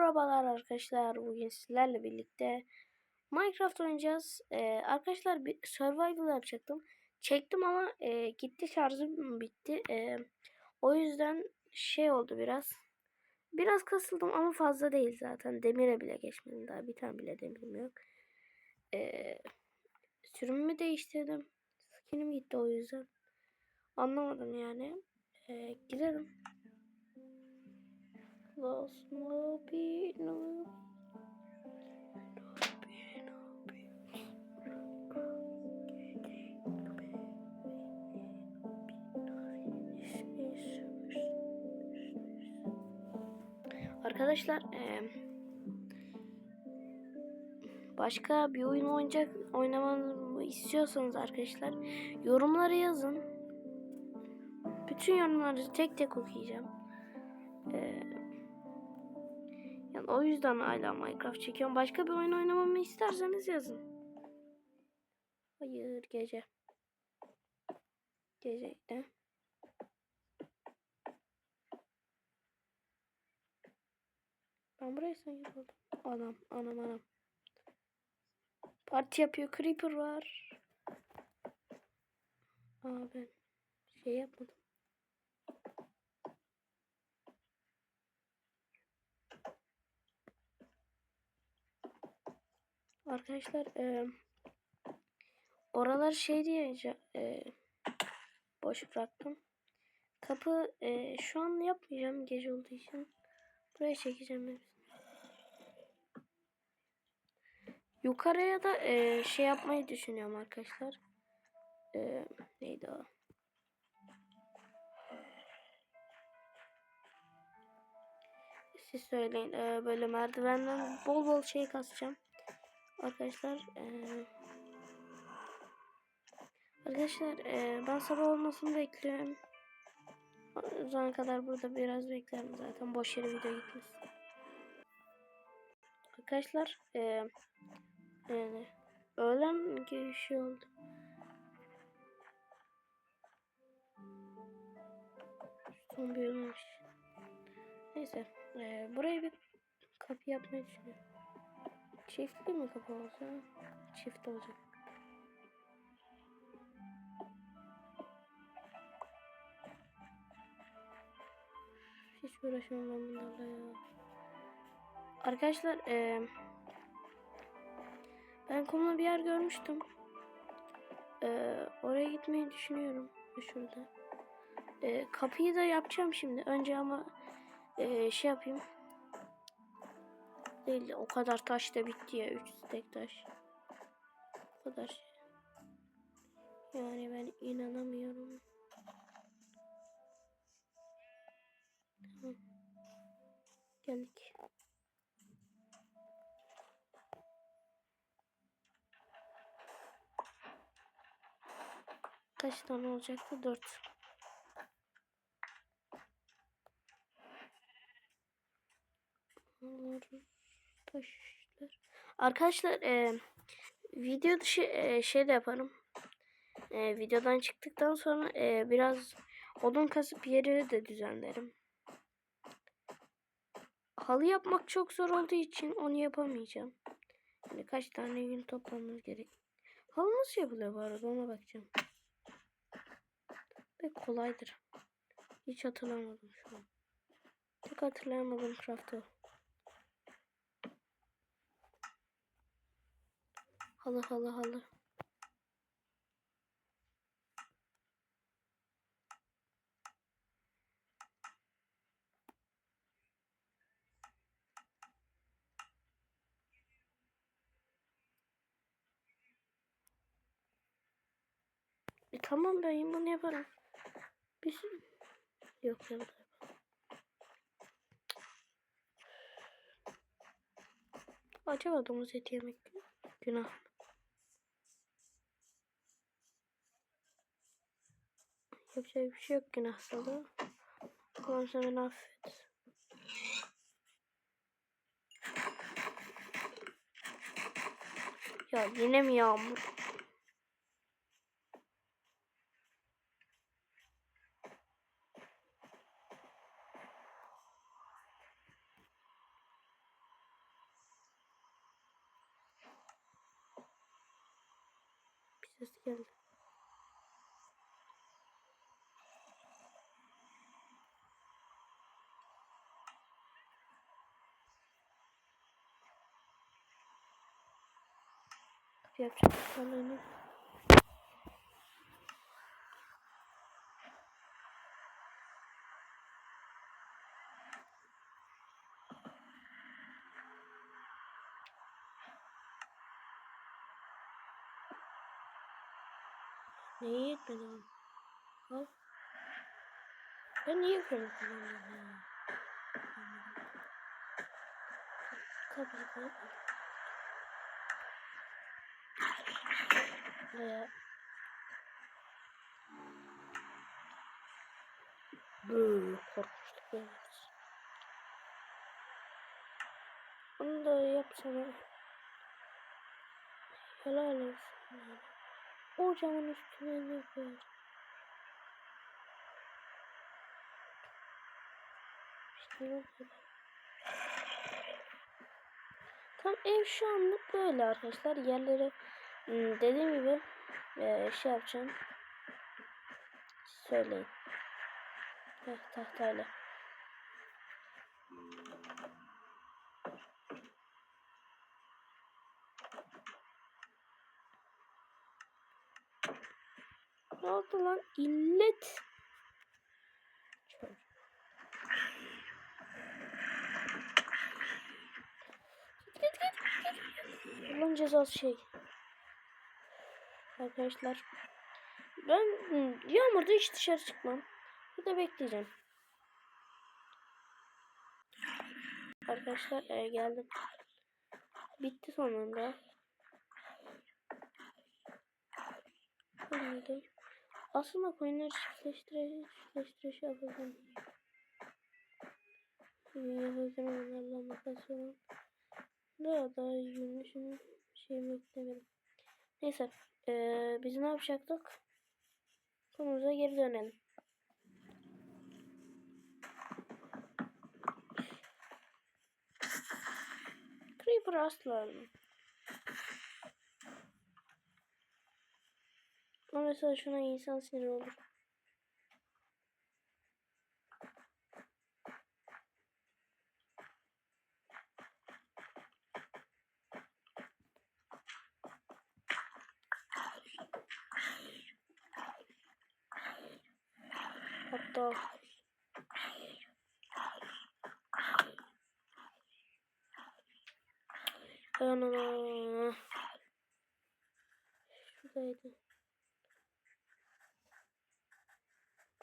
Merhabalar arkadaşlar. Bugün sizlerle birlikte Minecraft oynayacağız. Ee, arkadaşlar bir survival yapacaktım. Çektim ama e, gitti şarjım bitti. Ee, o yüzden şey oldu biraz. Biraz kasıldım ama fazla değil zaten. Demire bile geçmedim daha. Bir tane bile demirim yok. Ee, sürümümü değiştirdim. Skinim gitti o yüzden. Anlamadım yani. Ee, gidelim. Los Nobi Nobi Nobi Arkadaşlar başka bir oyun oynayacak oynamamı istiyorsanız arkadaşlar yorumlara yazın. Bütün yorumları tek tek okuyacağım. Yani o yüzden hala Minecraft çekiyorum. Başka bir oyun oynamamı isterseniz yazın. Hayır gece. Geceydi. Ben buraya sanki buldum. Anam anam anam. Parti yapıyor. Creeper var. Aa ben şey yapmadım. Arkadaşlar e, oralar şey diye e, boş bıraktım. Kapı e, şu an yapmayacağım gece olduğu için. Buraya çekeceğim hepsini. Yukarıya da e, şey yapmayı düşünüyorum arkadaşlar. E, neydi o? Siz söyleyin. E, böyle merdivenden bol bol şey kasacağım. Arkadaşlar eee Arkadaşlar eee, ben sabah olmasını bekliyorum. O zamana kadar burada biraz beklerim zaten. Boş yere video gitmez. Arkadaşlar eee yani öğlen gibi şey oldu. Son bir ölmüş. Neyse. eee buraya bir kapı yapmayı düşünüyorum. Çiftli mi kapı olsa? Çift olacak. Hiç uğraşamam ben bunlarla ya. Arkadaşlar ee, ben kumla bir yer görmüştüm. E, oraya gitmeyi düşünüyorum. Şurada. E, kapıyı da yapacağım şimdi. Önce ama e, şey yapayım değil de o kadar taş da bitti ya 3 tek taş. O kadar. Yani ben inanamıyorum. Tamam. Geldik. Kaç tane olacaktı? 4. Olur taşlar. Arkadaşlar e, video dışı e, şey de yaparım. E, videodan çıktıktan sonra e, biraz odun kasıp yeri de düzenlerim. Halı yapmak çok zor olduğu için onu yapamayacağım. Yani kaç tane gün toplamamız gerek. Halı nasıl yapılıyor bu arada ona bakacağım. Ve kolaydır. Hiç hatırlamadım şu an. Tek hatırlayamadım craft'ı. Halı halı halı. E, tamam ben bunu yaparım. Bir sürü... Yok ya bu da yapalım. Acaba domuz eti yemek günah mı? Yapacak bir şey yok günahsızlığı. Allah'ım sen beni affet. Ya yine mi yağmur? Bir ses. Kapı yapacak sanırım. Neyi yetmedi oğlum? Al. Ben niye yukarı kullanıyorum ya? Kapıyı kapat. Ve böyle korkmuştuk evet. Onu da yapsana. Helal olsun. Yani. O camın üstüne ne koyar? İşte ne kadar. Tam ev şu anlık böyle arkadaşlar. Yerleri hmm, dediğim gibi e, şey yapacağım. Söyleyin. Heh, tahtayla. Ne oldu lan? İllet. Bunun cezası şey. Arkadaşlar. Ben yağmurda hiç dışarı çıkmam. Burada bekleyeceğim. Arkadaşlar e, geldim. Bitti sonunda. Şimdi aslında coinleri çiftleştire çiftleştire şey yapacağım. Yapacağım onlarla makasyon. Daha daha iyi şunu şey beklemedim. Neyse. Ee, biz ne yapacaktık? Konumuza geri dönelim. Creeper asla mı? Ama mesela şuna insan sinir olur. Hatta Ana. Şuradaydı.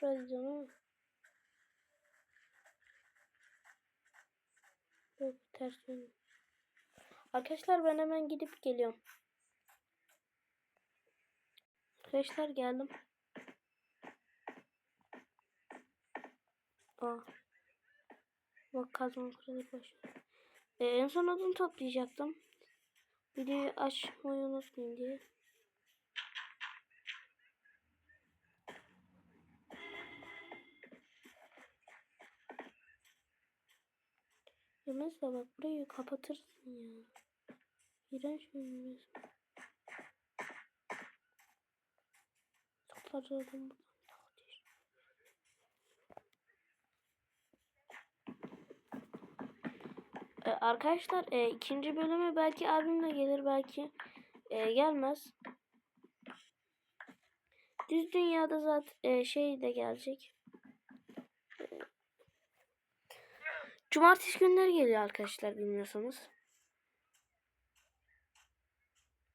Burası canım. Yok ters yönü. Arkadaşlar ben hemen gidip geliyorum. Arkadaşlar geldim. Aa. Bak kazma kırılıp başlıyor. Ee, en son odun toplayacaktım. Videoyu açmayı unutmayın diye. Ya mesela bak burayı kapatırsın ya. İğrenç bir resim. Toplar zaten buradan. Ee, arkadaşlar e, ikinci bölümü belki abimle gelir belki e, gelmez. Düz dünyada zaten e, şey de gelecek. E, cumartesi günleri geliyor arkadaşlar bilmiyorsanız.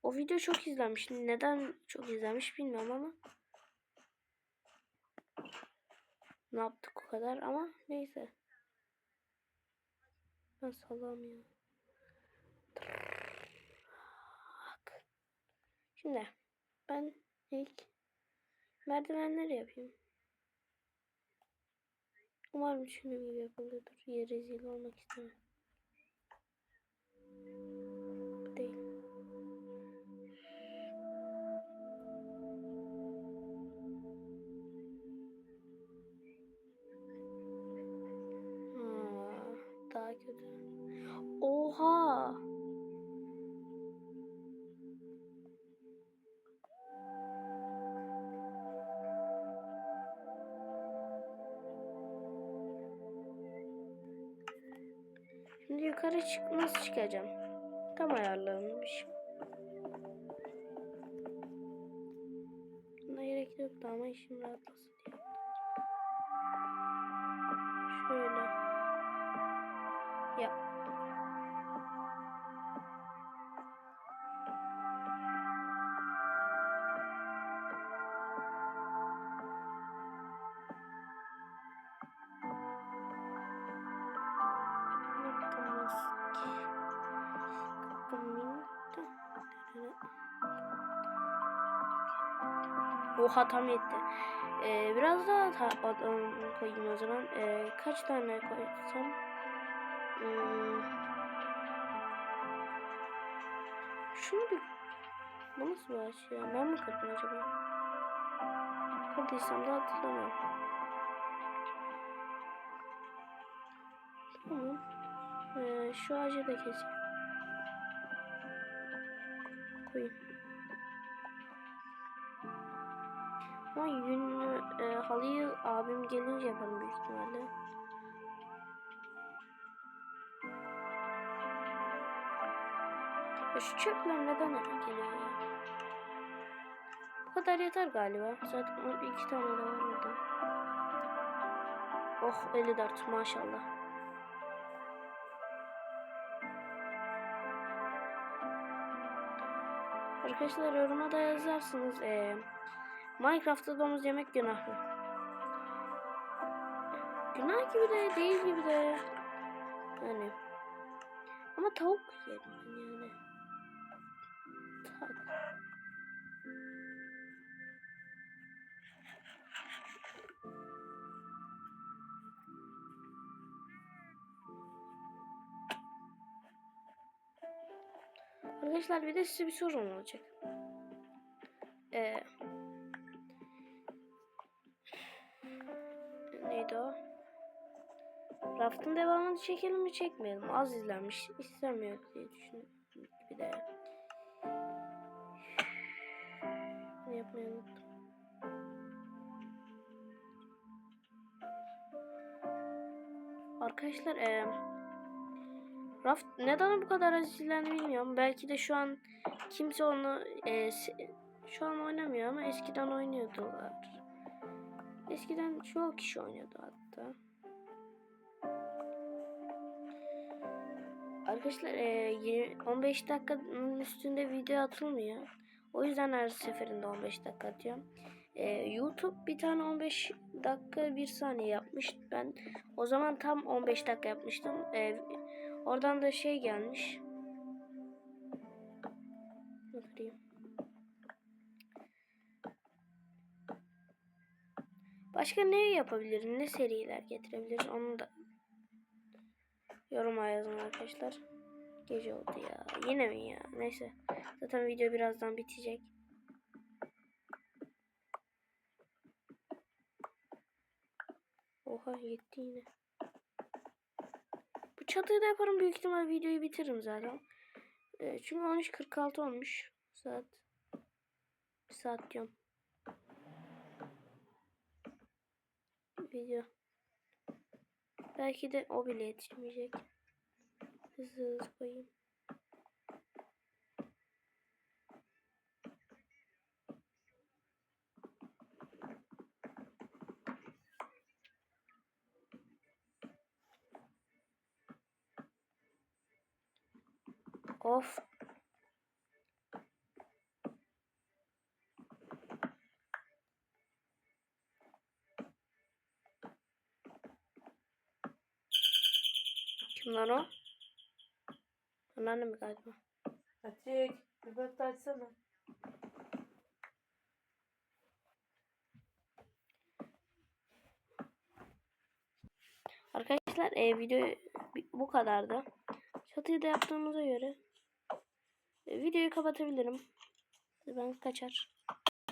O video çok izlenmiş. Neden çok izlenmiş bilmiyorum ama. Ne yaptık o kadar ama neyse. Ben salamıyorum. Şimdi ben ilk merdivenleri yapayım. Umarım düşündüğüm gibi yapılıyordur. Yer rezil olmak istemem. kötü. Oha. Şimdi yukarı çık nasıl çıkacağım? Tam ayarlanmış. Buna gerek yoktu ama işim rahatlasın diye. Ya. Yapamaz ki. Kaminta. Oha tam yetti. Ee, biraz daha ta- koyayım o zaman. Ee, kaç tane koysam? Şunu bir... Bu nasıl bir ağaç ya? Ben mi kırdım acaba? Kırdıysam da hatırlamıyorum. Tamam. Ee, şu ağacı da keseyim. Koyayım. Ama yünlü e, halıyı abim gelince yaparım büyük ihtimalle. Şu çöpler neden geliyor ya? Bu kadar yeter galiba. Zaten iki tane de var burada. Oh 54 maşallah. Arkadaşlar yoruma da yazarsınız. Ee, Minecraft'ta domuz yemek günah mı? Günah gibi de değil gibi de. Yani. Ama tavuk yerim ben Arkadaşlar bir de size bir sorum olacak. Ee, neydi o? Raftın devamını çekelim mi çekmeyelim? Az izlenmiş. İstemiyor diye düşünüyorum. Bir de. Ne yapmayı unuttum. Arkadaşlar eee Raft neden bu kadar az izlendi bilmiyorum. Belki de şu an kimse onu se- şu an oynamıyor ama eskiden oynuyordular. Eskiden çoğu kişi oynuyordu hatta. Arkadaşlar yirmi- 15 dakikanın üstünde video atılmıyor. O yüzden her seferinde 15 dakika atıyorum. Eee, YouTube bir tane 15 dakika 1 saniye yapmış. Ben o zaman tam 15 dakika yapmıştım. Eee, oradan da şey gelmiş. Bakayım. Başka ne yapabilirim? Ne seriler getirebiliriz? Onu da yoruma yazın arkadaşlar. Gece oldu ya. Yine mi ya? Neyse. Zaten video birazdan bitecek. Oha yetti yine. Çatıyı da yaparım. Büyük ihtimal videoyu bitiririm zaten. Ee, çünkü 13.46 olmuş. Saat. Bir saat diyorum. Video. Belki de o bile yetişmeyecek. Hızlı hızlı koyayım. Of. Kim lan o? Anneannem mi galiba? Atik, bir bak açsana. Arkadaşlar e, video bu kadardı. Çatıyı da yaptığımıza göre videoyu kapatabilirim. Ben kaçar.